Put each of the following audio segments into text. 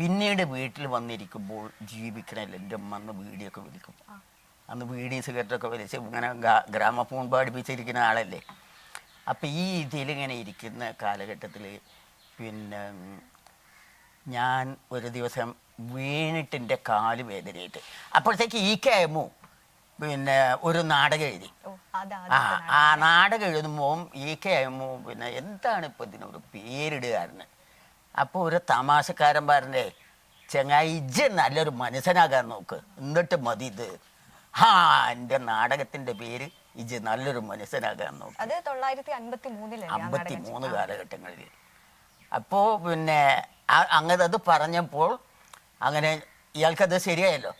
പിന്നീട് വീട്ടിൽ വന്നിരിക്കുമ്പോൾ ജീവിക്കണമല്ലോ എന്റെ അമ്മ അന്ന് വീടിയൊക്കെ വിളിക്കും. അന്ന് വീടി സിഗരറ്റൊക്കെ വലിച്ച് ഇങ്ങനെ ഗ്രാമഫോൺ പാടിപ്പിച്ചിരിക്കുന്ന ആളല്ലേ. അപ്പം ഈ ഇതിലിങ്ങനെ ഇരിക്കുന്ന കാലഘട്ടത്തിൽ പിന്നെ ഞാൻ ഒരു ദിവസം വീണിട്ട് എന്റെ കാൽ വേദനയായിട്ട്. അപ്പോഴത്തേക്ക് ഈ കേമു പിന്നെ ഒരു നാടകം എഴുതി. ആ ആ നാടകം. എഴുതുമ്പോൾ ഈ കേമു പിന്നെ എന്താണ് ഇപ്പം ഇതിനൊരു പേരിടുകാരന്? അപ്പോൾ ഒരു തമാശക്കാരൻ പറഞ്ഞേ ചെങ്ങായി ഇജ്ജ് നല്ലൊരു മനുഷ്യനാകാൻ നോക്ക്. എന്നിട്ട് മതി ഇത്. ഹാ എന്റെ നാടകത്തിന്റെ പേര് ഇജ് നല്ലൊരു മനുഷ്യനാകാൻ നോക്ക്. അത് തൊള്ളായിരത്തി അൻപത്തി മൂന്നിൽ അമ്പത്തി മൂന്ന് കാലഘട്ടങ്ങളിൽ. അപ്പോൾ പിന്നെ അങ്ങനെ അത് പറഞ്ഞപ്പോൾ അങ്ങനെ ഇയാൾക്കത് ശരിയായല്ലോ.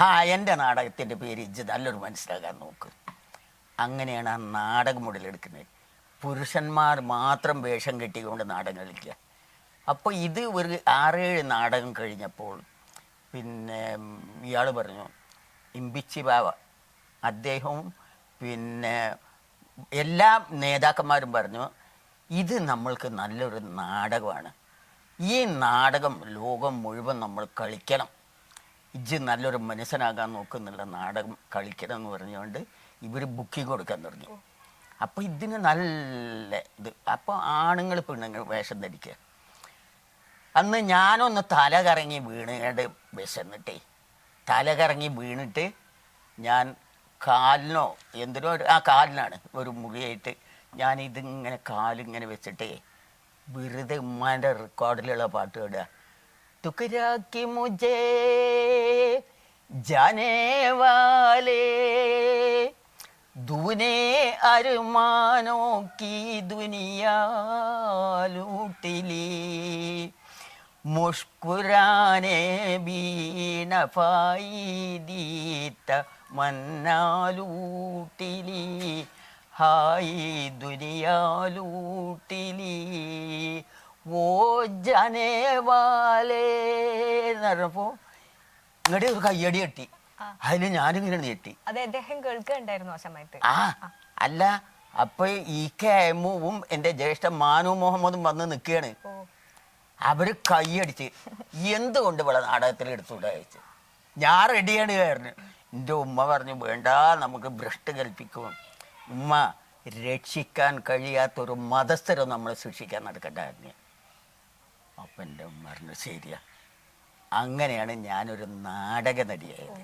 ഹാ എന്റെ നാടകത്തിന്റെ പേര് ഇജ് നല്ലൊരു മനസ്സിലാകാൻ നോക്ക്. അങ്ങനെയാണ് ആ നാടകം മുതലെടുക്കുന്നത് പുരുഷന്മാർ മാത്രം വേഷം കെട്ടിക്കൊണ്ട് നാടകം കളിക്കുക. അപ്പോൾ ഇത് ഒരു ആറേഴ് നാടകം കഴിഞ്ഞപ്പോൾ പിന്നെ ഇയാൾ പറഞ്ഞു ഇമ്പിച്ചി ബാവ. അദ്ദേഹവും പിന്നെ എല്ലാ നേതാക്കന്മാരും പറഞ്ഞു ഇത് നമ്മൾക്ക് നല്ലൊരു നാടകമാണ്. ഈ നാടകം ലോകം മുഴുവൻ നമ്മൾ കളിക്കണം. ഇജ് നല്ലൊരു മനുഷ്യനാകാൻ നോക്കുന്നുള്ള നാടകം കളിക്കണം എന്ന് പറഞ്ഞുകൊണ്ട് ഇവർ ബുക്കിംഗ് കൊടുക്കാൻ തുടങ്ങി. അപ്പോൾ ഇതിന് നല്ല ഇത്. അപ്പോൾ ആണുങ്ങൾ പെണ്ണുങ്ങൾ വേഷം ധരിക്കുക. അന്ന് ഞാനൊന്ന് തല കറങ്ങി വീണിട്ട് വിശന്നിട്ടേ. തല കറങ്ങി വീണിട്ട് ഞാൻ കാലിനോ എന്തിനോ ആ കാലിനാണ് ഒരു മുറിയായിട്ട് ഞാൻ ഇതിങ്ങനെ കാലിങ്ങനെ വെച്ചിട്ടേ വെറുതെ ഉമ്മാന്റെ റെക്കോർഡിലുള്ള പാട്ട് കേടുക തുക്കരാക്കി മുജേ ജനേവാലേ ദൂനെ അരുമാനോക്കി की മുഷ്കുരാനെ ബീനഫായിദീത്ത മന്നാലൂട്ടിലി ഹായി ദുനിയാലൂട്ടിലി ഓ ജനേവാലേ വാലേ പറഞ്ഞപ്പോ ഇങ്ങടെ ഒരു കയ്യടി കെട്ടി അതിന് ഞാനിങ്ങനെ നീട്ടി അദ്ദേഹം ആ അല്ല അപ്പൊ ഈ കെ എമ്മുവും എന്റെ ജ്യേഷ്ഠ മാനു മുഹമ്മദും വന്ന് നിൽക്കുകയാണ്. ഓ അവർ കൈയടിച്ച് എന്തുകൊണ്ട് ഇവിടെ നാടകത്തിൽ എടുത്തുകൂടെ അയച്ചു ഞാൻ റെഡിയാണ് കാരണം എന്റെ ഉമ്മ പറഞ്ഞു വേണ്ട നമുക്ക് ഭ്രഷ്ട് കൽപ്പിക്കും. ഉമ്മ രക്ഷിക്കാൻ കഴിയാത്തൊരു മതസ്ഥരം നമ്മൾ സൃഷ്ടിക്കാൻ നടക്കണ്ടായിരുന്നു അപ്പം എന്റെ ഉമ്മ പറഞ്ഞു ശരിയാ. അങ്ങനെയാണ് ഞാനൊരു നാടക നടിയായത്.